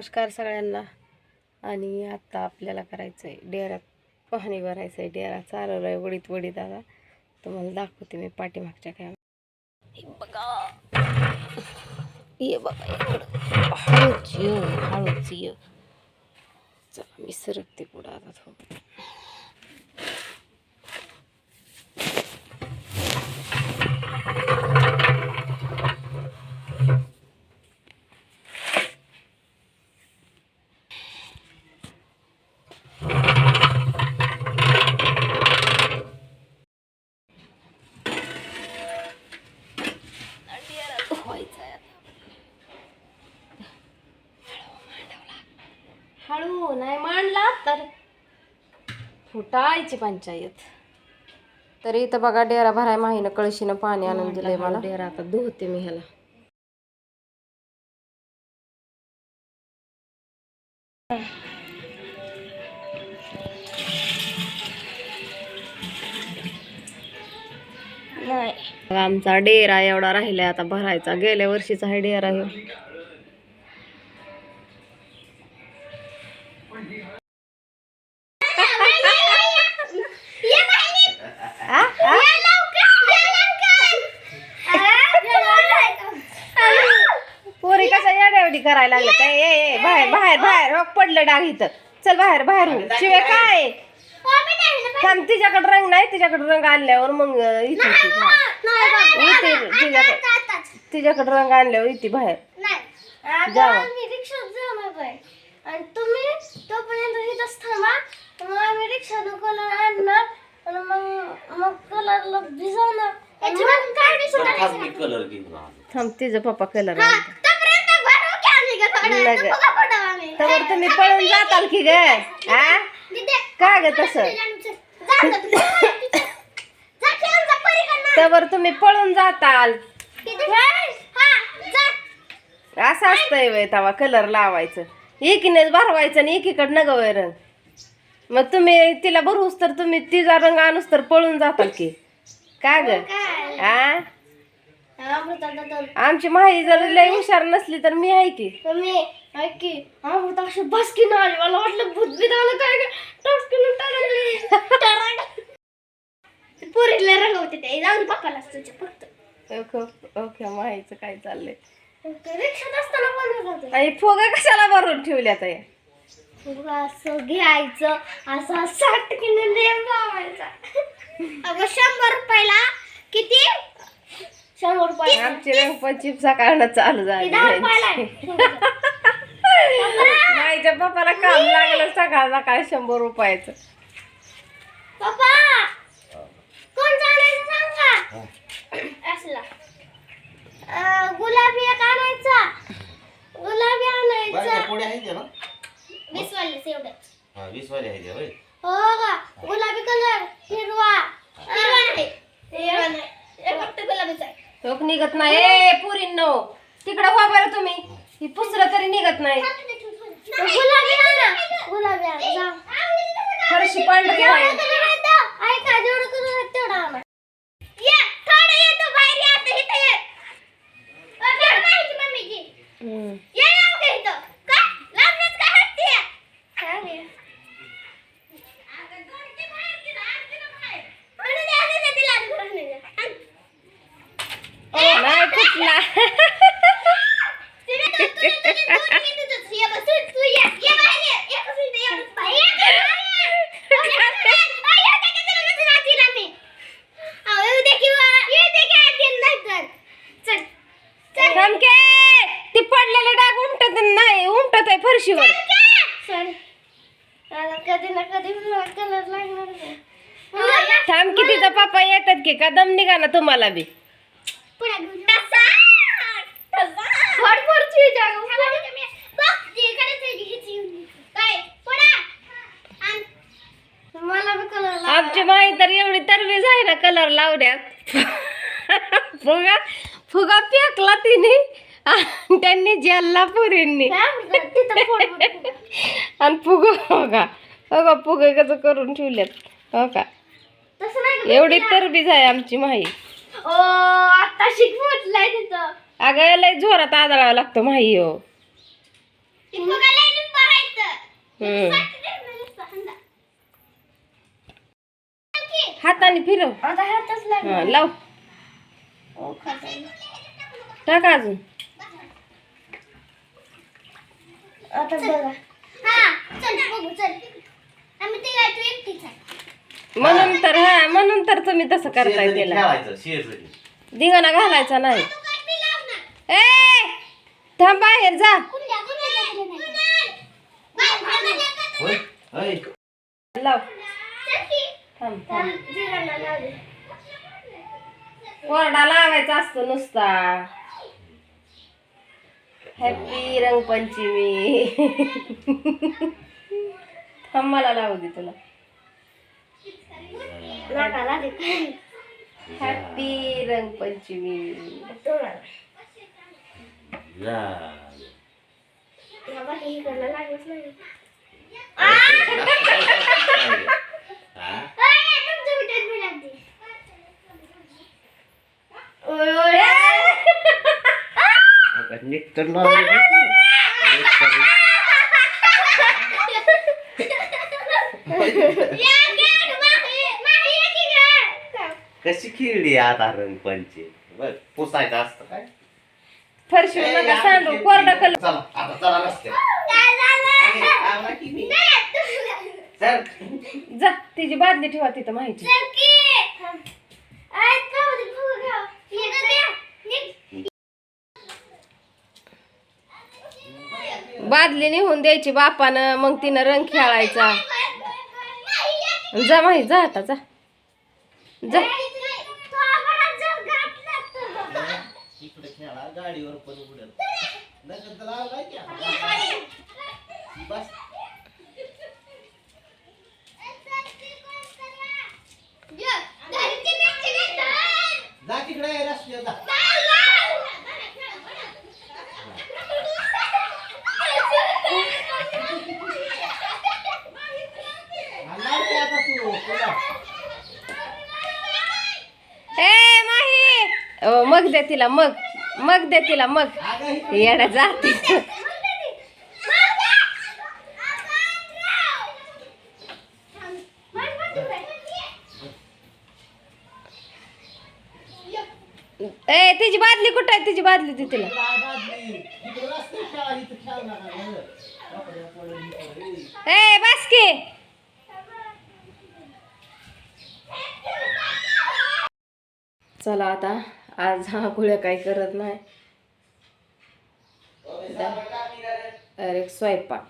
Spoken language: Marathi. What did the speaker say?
नमस्कार सगळ्यांना. आणि आत्ता आपल्याला करायचं आहे डेऱ्यात पाणी भरायचं आहे डेरा चालवलं आहे वडीत वडीत आता तुम्हाला दाखवते मी पाठीमागच्या काय. बघा. ये बघा हळूच ये हळूच ये. चला मी सरकते पुढं आता थोडं व्हायचं आहे हळू नाही मांडला तर फुटायची पंचायत. तरी इथं बघा डेरा भराय माहीनं कळशीनं पाणी आणून दिलंय मला. डेरा आता धुवते मी ह्याला. नाही. आमचा डेरा एवढा राहिलाय आता भरायचा. गेल्या वर्षीचा हा डेरा येड्यावडी करायला लागल्या काय ए ए बाहेर बाहेर बाहेर रोग पडलं डाग इथं. चल बाहेर बाहेर हो शिवाय काय? थांब तिच्याकडे रंग नाही तिच्याकडे रंग आणल्यावर मग इथे इथे तिच्याकडे. तिच्याकडे रंग आणल्यावर इथे बाहेर. आणि तुम्ही तोपर्यंत इथंच थांबा. मग आम्ही रिक्षानं कलर आणणार. आणि मग मग कलरला भिजवणार. काय भिजवणार कलर घेऊन आलो. थांब तिचा पप्पा कलर तोपर्यंत भरू की आम्ही का थोडं? नाही गं. फुगा फोडू आम्ही. तर तुम्ही पळून जाताल की ग का ग तसं जा गं तू. जा खेळून जा परीकडनं. त्यावर तुम्ही पळून जाताल हा. असं असतंय वय तवा कलर लावायचं एकीनेच भरवायचं आणि एकीकडं नगवय रंग मग तुम्ही तिला भरूस तर तुम्ही तिचा रंग आणूस तर पळून जाताल की का ग? आ हा. आमची माही जर लय हुशार नसली तर मी आहे की. तुम्ही ऐक की. अमृता अशी बसकीनं आली. मला वाटलं भूत बीत आलं काय टरकली पुरीला रंगवते ते. जाऊन पप्पाला तुझ्या फक्त. ओके ओके माहीचं काय चाललंय. रिक्षात असताना होतं. फुगा कशाला भरून ठेवल्या या फुगा असं घ्यायचं असं साठ किलो नेम लावायचा. अगं शंभर रुपयाला किती? शंभर रुपये आमची रंगपंचमी सकाळनं चालू झाली. माईच्या पप्पाला काम लागलं सकाळ सकाळ शंभर रुपयाचं. पप्पा! कोण जाणायचं सांगा असला. अं, गुलाबी एक आणायचा. गुलाबी आणायचा. वीस वाले एवढे हा वीस वाले आहे ते होय हो का गुलाबी कलर हिरवा हिरवा नाही हिरवा नाही हे फक्त गुलाबीचा आहे टोक निघत नाही. ए पुरींनो तिकडं व्हा बरं तुम्ही. ही पुसलं तरी निघत नाही. गुलाबी आणा गुलाबी आणा जा. फरशी पांढरी जेवढं आहे कलर आहे तो, ऐका जेवढं कलर आहे तेवढं आणा ये थोडं ये तू बाहेर ये आता इथं ये. अ, मॅडम आहे की मम्मीची. हम्म. ये ना मग इथं का लांबनच का हटते काय रे म्हणून द्या ना तिला आधी घरात नाही द्या. आण. नाही कुठला तिने दोन- तुझे- तुझे दोन मिनिटं ये बस, तू- तू ये. ये बाहेर ये. एकच मिनिट, एकच बाहेर ये. एकच मिनिट. आ, ये दे की तुला मस्त नाचील आम्ही. अहो, येऊ दे की बा. येऊ दे की आधी नाही तर. चल. चल. रमके ती पडलेले डाग उमटत नाही उमटत आहे फरशीवर चल. मला कधी ना कधी मला कलर लागणार आहे. मला- थांब की तिचा पप्पा येतात की का दम निघा ना तुम्हाला बी पुढे घेऊन जा. तसा. तसा. फडफडची जागा. बघ, तिकडे तुझी हिची येऊन. काय? पुढे. आण. मला बी कलर लागणार. आमची माई तर एवढी तरबीज आहे ना कलर लावण्यात फुगा फुगा फेकला तिने त्यांनी जेलला पुरींनी. आणि फुग हो का हो का फुग कसं करून ठेवल्यात. हो का. एवढी तरबीज आहे आमची तिथं. अगं लय जोरात आदळावा लागतो माही हो. हाताने फिरव. लाव. टाक अजून. आता बघा. हा चल बघू चल. आम्ही ते काय तू एकटीच आहे. म्हणून तर हा म्हणून तर तुम्ही तसं करताय शेजारी त्याला शेजारी. धिंगाणा घालायचा नाही. तू काय पिलाव ना ए थांब बाहेर जा. कुंड्या कुंड्या कुंड्या नाही होय होय. लाव. चल की. थांब थांब जिराला लावले. कोरडा लावायचा असतो नुसता. हॅपी रंगपंचमी थांब मला लावू दे तुला नाकाला दे हॅपी रंगपंचमी तोंडाला लाल. बाबा हे इकडलं लागलंच नाही नीट तर. कशी खेळली आता रंगपंचे बघ पुसायचं असतं काय फरशी नका सांडू कोरडा कलर चला आता चला रस्त्यावर. काय झालं? आला की मी. नाही, तू- चल जा तिची बादली ठेवा तिथं माहिती चल की. अय, जाऊ दे, बघू घ्या. ये, घ्या. निघ. बादली निघून द्यायची बापानं मग तिनं रंग खेळायचा. जा माही जा आता जा. जा. गाडीवर पण उडेल बस ये, घरची मिरची घेतो. जा तिकडे रस्त्यावर जा हा, लाव की आता तू तुला. ए माही ओ, मग दे तिला मग. मग दे तिला मग. अगं, येडा जाते. ए तिची बादली कुठं आहे? तिची बादली दे तिला. ए बस की. चला आता. आज हा गुळ्या काही करत नाही. डायरेक्ट स्वयंपाक.